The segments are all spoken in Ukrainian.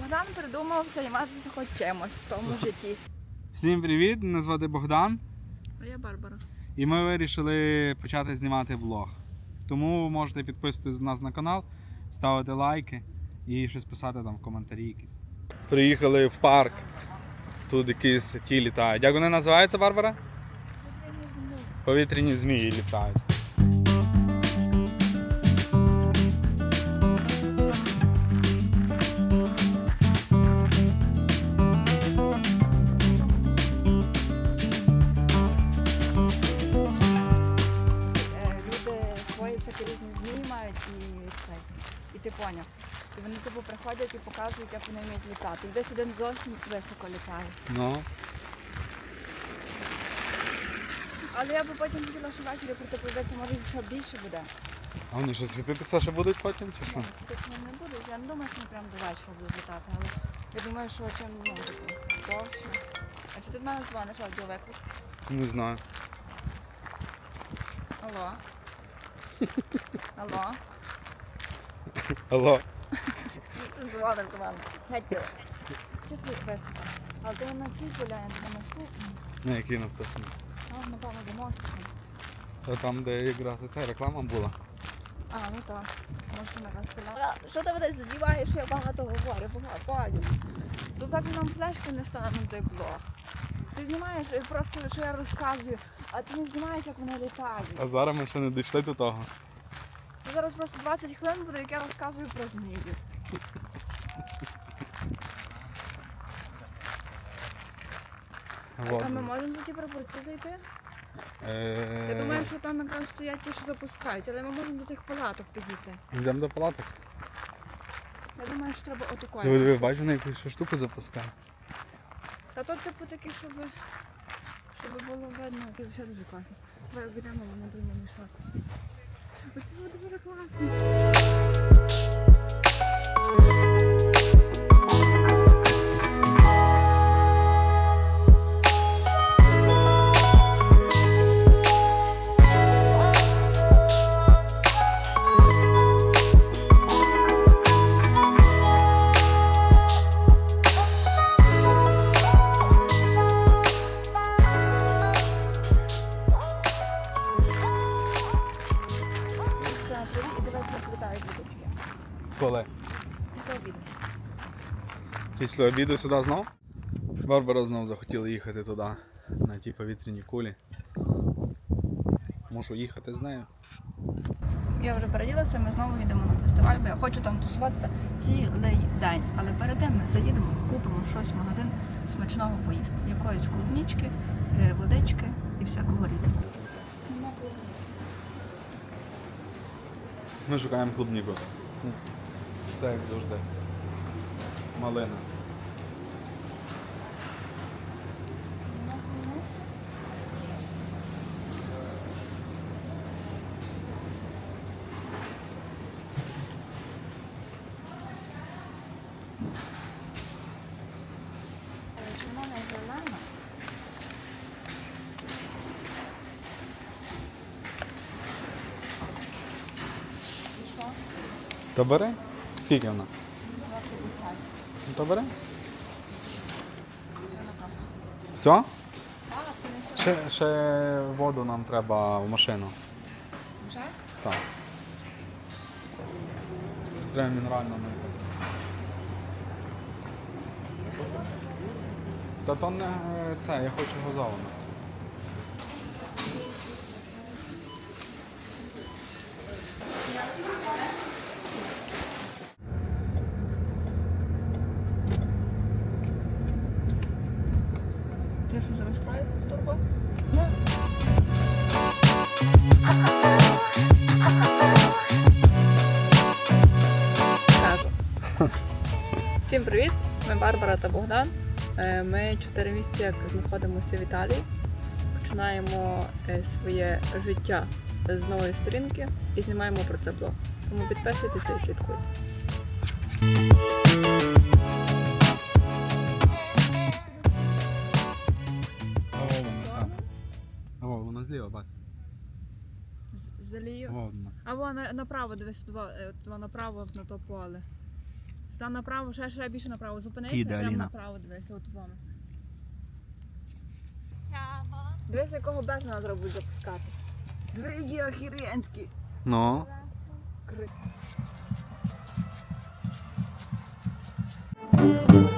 Богдан придумав займатися хоч чимось в тому житті. Всім привіт! Мене звати Богдан, А я Барбара. і ми вирішили почати знімати влог. Тому можете підписуватись на нас на канал, ставити лайки і щось писати там в коментарі якісь. Приїхали в парк. Тут якісь ті літають. Як вони називаються, Барбара? Повітряні змії літають. Типу приходять і показують, як вони вміють літати. І десь один зовсім високо літає. Ну. Але я би потім хотіла, що ввечері прийти подивитися, може ще більше буде. А вони що світитися ще будуть потім чи що? Ні, світити не будуть. Я не думаю, що вони прямо до вечора будуть літати, але я думаю, що чим ну, типу, довше. А чи ти в мене дзвониш аудіовиклик? Не знаю. Алло? Алло? Алло. До мене. Геть ти. Чи ти високо? Але ти на цій поляні, ти на наступній. Не, який наступний. А, напевно, до мостика. Та там, де якраз ця реклама була. А, ну так. Може, ти якраз поляна. Що ти мене задіваєш, я багато говорю, багато пані. То так нам флешки не стане на той блог. Ти знімаєш е, просто, що я розказую, а ти не знімаєш, як вони літають. А зараз ми ще не дійшли до того. Зараз просто 20 хвилин буде, як я розказую про змію. Вот. А ми можемо за ті прапорці зайти? Е, Я думаю, що там якраз стоять ті, що запускають, але ми можемо до тих палаток підійти. Йдемо до палаток. Я думаю, що треба отакою. Диви, диви, бачу, на якусь штуку запускає. Та то типу такі, щоб, щоб було видно, це все дуже класно. Давай обійдемо, вони будемо мішати. Оце буде дуже класно. Після обіду сюди знов? Барбара знов захотіла їхати туди, на ті повітряні кулі. Мушу їхати з нею. Я вже переділася, ми знову їдемо на фестиваль, бо я хочу там тусуватися цілий день. Але перед тим ми заїдемо, купимо щось в магазин смачного поїсти. Якоїсь клубнічки, е, водички і всякого різного. Ми шукаємо клубніку. Все як завжди. Малина. Червона і зелена. І що? То бери? Скільки вона? 250. Ну, То бери. Все? Ще, ще воду нам треба в машину. Вже? Так. Треба мінерально мити. Та то не е, це, я хочу газовану. Барбара та Богдан. Е, Ми 4 місяці як знаходимося в Італії. Починаємо е, своє життя з нової сторінки і знімаємо про це блог. Тому підписуйтеся і слідкуйте. О, вона зліва, бач. Залію. О, вона. Направо дивись, туди, е, направо на то поле. Там направо, ще, ще більше направо. Зупинися, Іде, прямо Аліна. направо дивися, от вами. Дивись, якого без нас треба буде запускати. Двиги охеренські. Ну. Блін,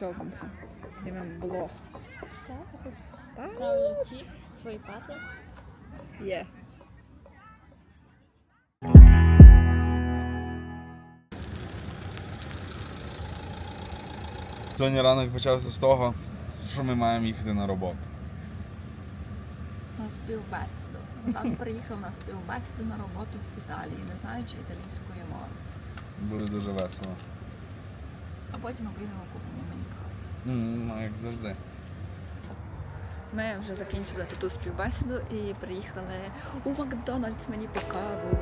давай щелкнемося. Знімемо блог. Правильно, свої пати. Є. Сьогодні ранок почався з того, що ми маємо їхати на роботу. На співбесіду. Богдан приїхав на співбесіду на роботу в Італії, не знаючи італійської мови. Буде дуже весело. А потім ми поїдемо купимо мені каву. Ну, як завжди. Ми вже закінчили тут ту співбесіду і приїхали у Макдональдс мені по каву.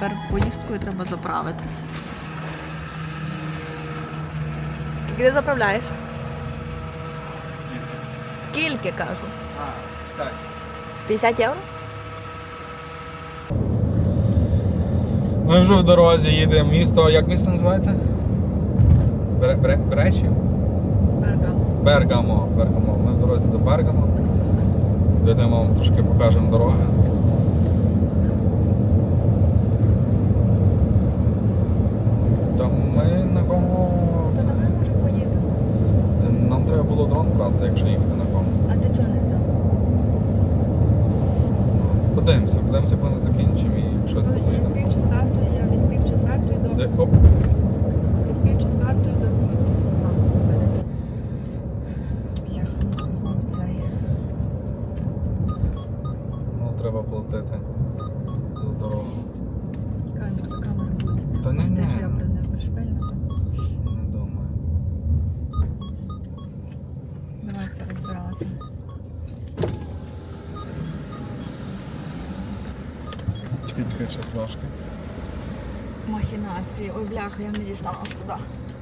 Перед поїздкою треба заправитись. Скільки ти заправляєш? Скільки кажу? А, 50 євро? Ми вже в дорозі їдемо. Місто, як місто називається? Бере, бере, Бреші? Бергамо. Бергамо. Бергамо. Ми в дорозі до Бергамо. Йдемо трошки покажемо дороги. Ще трошки. Махінації. Ой, бляха, я не дістану аж туди.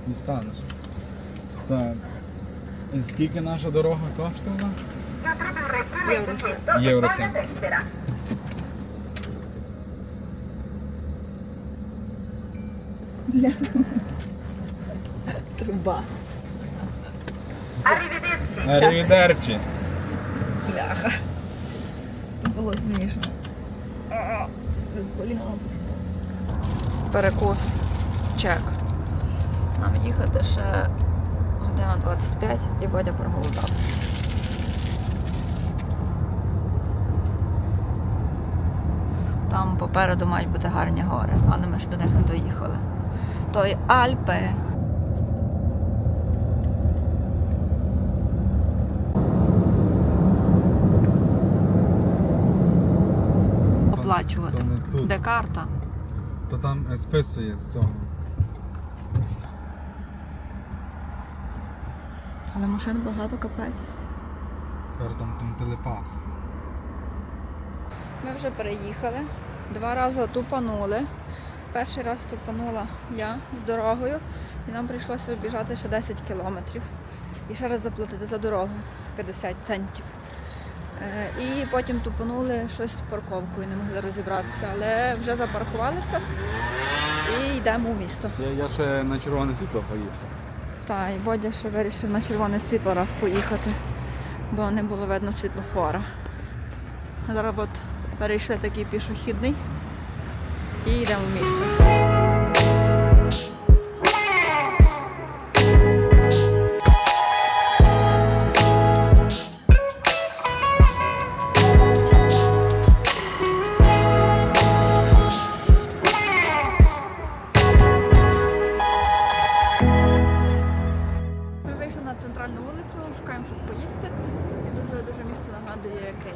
Дістанеш. Так. І скільки наша дорога коштувала? Євро все. Євро 70. Труба. Арівідерчі. Бляха. Це було смішно. Перекус. Чек. Нам їхати ще година 25 і Бодя проголодався. Там попереду мають бути гарні гори, але ми ж до них не доїхали. То й Альпи. Оплачувати. Де карта? То там е, списує з цього. Але машин багато капець. Тепер там, там телепас. Ми вже переїхали. Два рази тупанули. Перший раз тупанула я з дорогою, і нам прийшлося обіжати ще 10 кілометрів. І ще раз заплатити за дорогу 50 центів. Е, І потім тупанули щось з парковкою, не могли розібратися. Але вже запаркувалися і йдемо у місто. Я, я ще на червоне світло поївся. Та, і Бодя ще вирішив на червоне світло раз поїхати, бо не було видно світлофора. Зараз от перейшли такий пішохідний і йдемо в місто.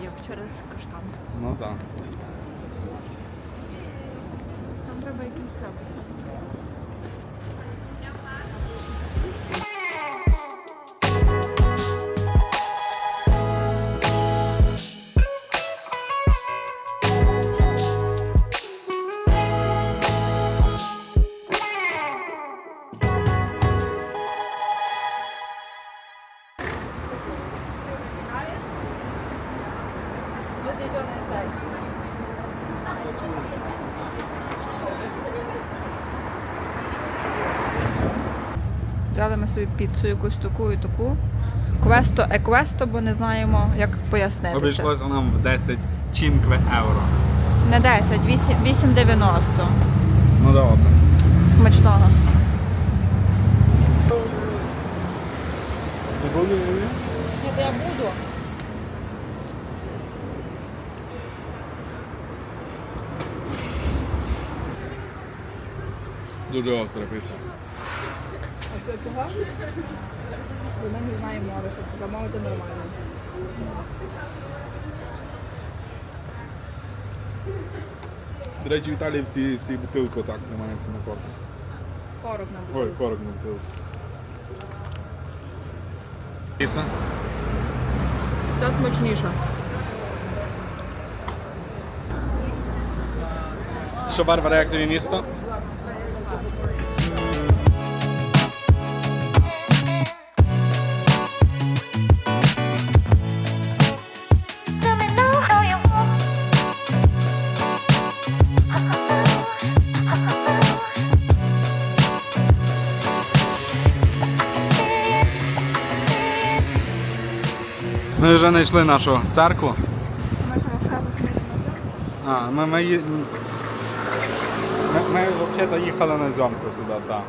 Нагадує через каштан. Ну так. Там треба якийсь сапер. нічого не цей. Взяли ми собі піцу якусь таку і таку. Квесто еквесто, бо не знаємо, як пояснити. Обійшлося нам в 10 чинкве євро. Не 10, 8 8,90. Ну добре. Смачного. Ні, то я буду. Дуже остра піца. А це чого? Бо ми не знаємо мови, щоб замовити нормально. До речі, в Італії всі, всі бутилки так тримаються на корку. 40 на Ой, бутилку. корок на бутилці. Піца. Це смачніше. Що Барбара, як тобі місто? Ми вже знайшли нашу церкву. Ми що розказуєш? А, ми, ми, ї- ми, ми взагалі їхали на зйомку сюди, так.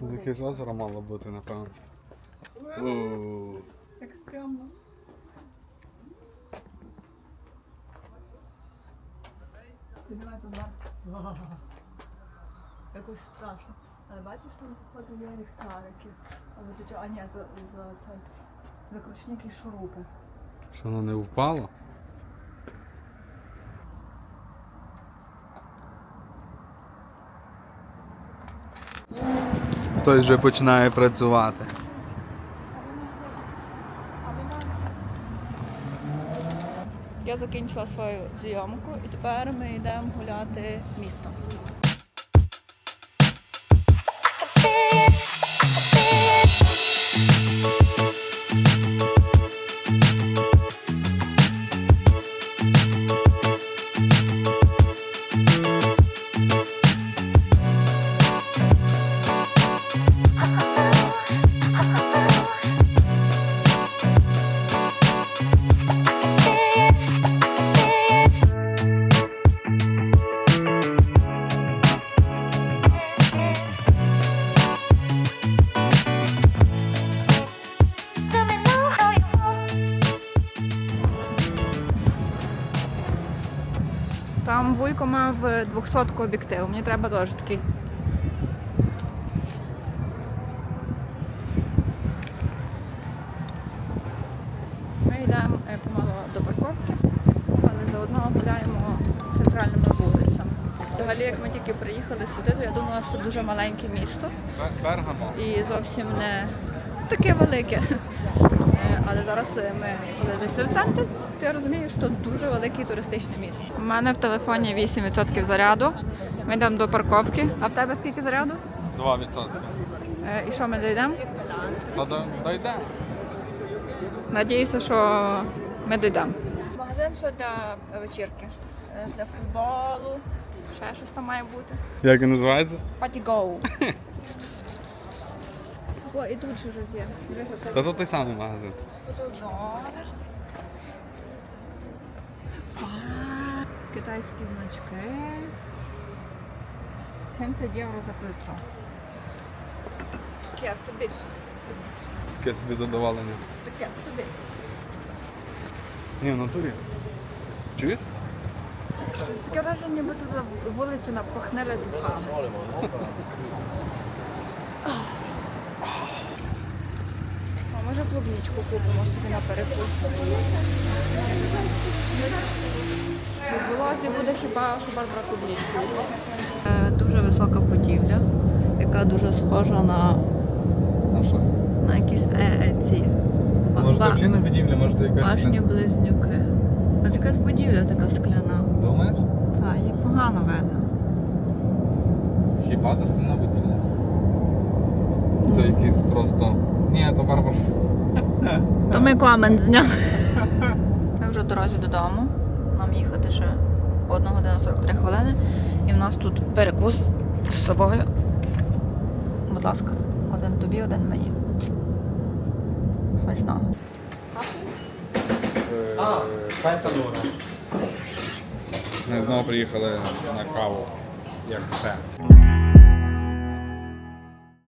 Тут якесь озеро мало бути, напевно. Як стрьомно. Зверху. Якось страшно. Але бачиш, там походу є ліхтарики. Або ти чого? А ні, за, за цей закручені якісь шурупи. Що воно не впало? Хтось вже починає працювати. Я закінчила свою зйомку і тепер ми йдемо гуляти містом. Там Вуйко мав 200 об'єктив. Мені треба теж такий. Ми йдемо е, помало до парковки, але заодно гуляємо центральними вулицями. Взагалі, як ми тільки приїхали сюди, то я думала, що дуже маленьке місто Бергамо. і зовсім не таке велике. Але зараз е, ми коли зайшли в центр, то я розумію, що дуже велике туристичне місто. У мене в телефоні 8% заряду. Ми йдемо до парковки. А в тебе скільки заряду? 2%. Е, І що ми дійдемо? Та до- дойде. Надіюся, що ми дійдемо. Магазин що для вечірки? Е, Для футболу. Ще щось там має бути. Як він називається? Party go. О, і тут щось є. Та то той самий магазин. Китайські значки. 70 євро за кольцо. Таке собі, Яке собі задоволення. таке собі. Ні, в натурі. Чуєш? Таке враження, ніби тут вулиці напахнили духами. Клубничку купимо собі на перекус? Болоті буде хіба що Барбара клубничку. Е, Дуже висока будівля, яка дуже схожа на, На щось. на якісь е, ці Може, взагалі на будівлі, може то якась. башні близнюки. Ось якась будівля така скляна. Думаєш? Та, її погано видно. Хіба то скляна будівля? То якийсь просто. Ні, то Барбара. То ми комент зняли. Ми вже в дорозі додому. нам їхати ще 1 година 43 хвилини. І в нас тут перекус з собою. Будь ласка, один тобі, один мені. Смачного. Ми знову приїхали на каву, як все.